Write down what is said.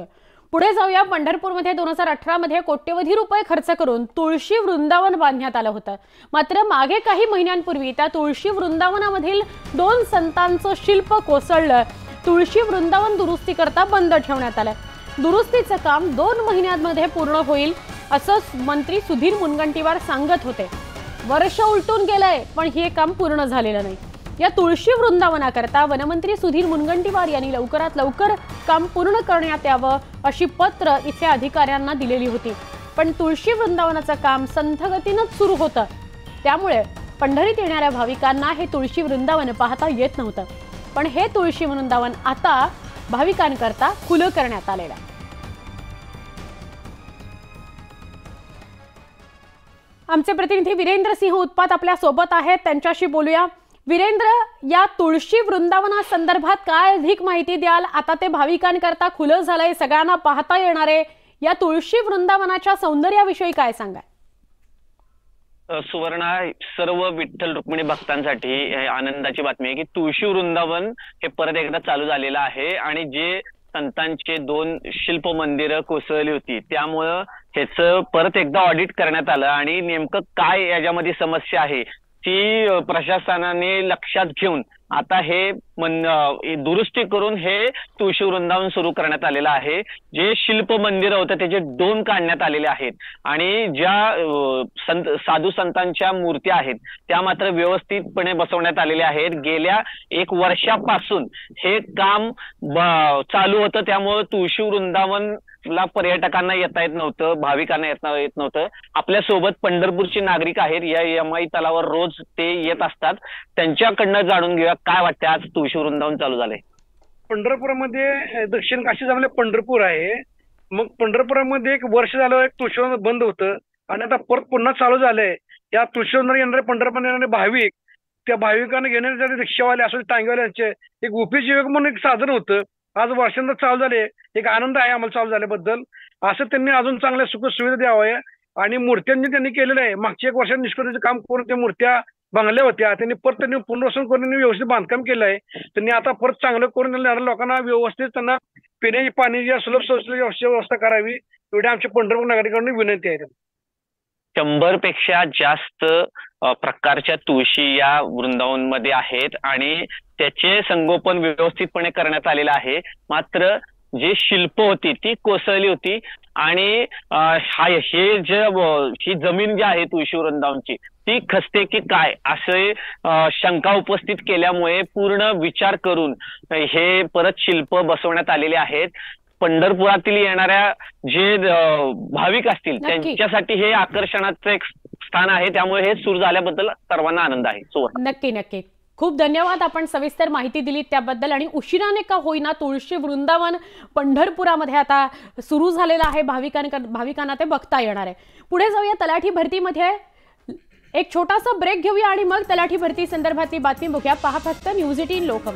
जातोय पुढे जाऊया पंढरपूरमध्ये दोन हजार अठरा मध्ये कोट्यवधी रुपये खर्च करून तुळशी वृंदावन बांधण्यात आलं होतं. मात्र मागे काही महिन्यांपूर्वी त्या तुळशी वृंदावनामधील दोन संतांचं शिल्प कोसळलं. तुळशी वृंदावन दुरुस्ती करता बंद ठेवण्यात आलं. दुरुस्तीचं काम दोन महिन्यांमध्ये पूर्ण होईल असं मंत्री सुधीर मुनगंटीवार सांगत होते. वर्ष उलटून गेलंय पण हे काम पूर्ण झालेलं नाही. या तुळशी वृंदावनाकरता वनमंत्री सुधीर मुनगंटीवार यांनी लवकरात लवकर काम पूर्ण करण्यात यावं अशी पत्र इथे अधिकाऱ्यांना दिलेली होती. पण तुळशी वृंदावनाचं काम संथगतीनंच सुरू होतं. त्यामुळे पंढरीत येणाऱ्या भाविकांना हे तुळशी वृंदावन पाहता येत नव्हतं. पण हे तुळशी वृंदावन आता भाविकांकरता खुलं करण्यात आलेलं आहे. आमचे प्रतिनिधी वीरेंद्र सिंह उत्पात आपल्यासोबत आहेत. त्यांच्याशी बोलूया. वीरेंद्र या तुळशी वृंदावना संदर्भात काय अधिक माहिती द्याल? आता ते भाविकांकरता खुलं झालंय सगळ्यांना पाहता येणार आहे. या तुळशी वृंदावनाच्या सौंदर्याविषयी काय सांगाय सुवर्णा सर्व विठ्ठल रुक्मिणी भक्तांसाठी आनंदाची बातमी आहे की तुळशी वृंदावन हे परत एकदा चालू झालेलं आहे आणि जे संतांचे दोन शिल्प मंदिरं कोसळली होती त्यामुळं ह्याचं परत एकदा ऑडिट करण्यात आलं आणि नेमकं काय याच्यामध्ये समस्या आहे ती प्रशासनाने लक्षात घेऊन आता हे मन दुरुस्ती करून हे तुळशी वृंदावन सुरू करण्यात आलेलं आहे. जे शिल्प मंदिर होतं त्याचे दोन काढण्यात आलेले आहेत. आणि ज्या संत साधू संतांच्या मूर्त्या आहेत त्या मात्र व्यवस्थितपणे बसवण्यात आलेल्या आहेत. गेल्या एक वर्षापासून हे काम चालू होतं. त्यामुळे तुळशी वृंदावन ला पर्यटकांना येता येत नव्हतं भाविकांना येता येत नव्हतं. आपल्यासोबत पंढरपूरचे नागरिक आहेत. या यमाई तलावर रोज ते येत असतात. त्यांच्याकडनं जाणून घेऊया काय वाटतं आज तुळशी वृंदावन चालू झालंय. पंढरपुरामध्ये दक्षिण काशी जमले पंढरपूर आहे. मग पंढरपुरामध्ये एक वर्ष झालं एक तुळशीवंदन बंद होतं आणि आता परत पुन्हा चालू झालंय. या तुळशीवंदन येणारे पंढरपूर येणारे भाविक त्या भाविकांना घेण्यासाठी रिक्षावाले असो टांगेवाल्यांचे एक उपजीविक म्हणून एक साधन होतं. आज वर्षांतर चालू झाले. एक आनंद आहे आम्हाला चालू झाल्याबद्दल. असं त्यांनी अजून चांगल्या सुख सुविधा द्याव्या. आणि मूर्त्यांनी त्यांनी केलेलं आहे. मागच्या एक वर्षात निष्कर्षाचं काम करून त्या मूर्त्या बंगल्या होत्या. त्यांनी परत त्यांनी पुनर्वसन करून त्यांनी व्यवस्थित बांधकाम केलं आहे त्यांनी आता परत चांगलं करून येणाऱ्या लोकांना व्यवस्थित त्यांना पिण्याची पाण्याची सुलभ सोयीची व्यवस्था करावी एवढी आमच्या पंढरपूर नागरिकांनी विनंती आहे. शंभरपेक्षा जास्त प्रकारच्या तुळशी या वृंदावनमध्ये आहेत आणि त्याचे संगोपन व्यवस्थितपणे करण्यात आलेलं आहे. मात्र जे शिल्प होती ती कोसळली होती. आणि हा जे ही जमीन जी आहे तुळशी वृंदावनची ती खसते की काय? असे शंका उपस्थित केल्यामुळे पूर्ण विचार करून हे परत शिल्प बसवण्यात आलेले आहेत. पंढरपुरातील येणाऱ्या जे भाविक असतील. त्यांच्यासाठी हे आकर्षणाचं एक स्थान आहे. त्यामुळे हे सुरू झाल्याबद्दल सर्वांना आनंद आहे. नक्की नक्की. खूप धन्यवाद. आपण सविस्तर माहिती दिलीत त्याबद्दल आणि उशिराने का होईना तुळशी वृंदावन पंढरपुरामध्ये आता सुरू झालेलं आहे. भाविकांक भाविकांना ते बघता येणार आहे. पुढे जाऊया तलाठी भरतीमध्ये. एक छोटासा ब्रेक घेऊया आणि मग तलाठी भरती संदर्भातली बातमी बघूया. पहा फक्त न्यूज एटीन लोकमत.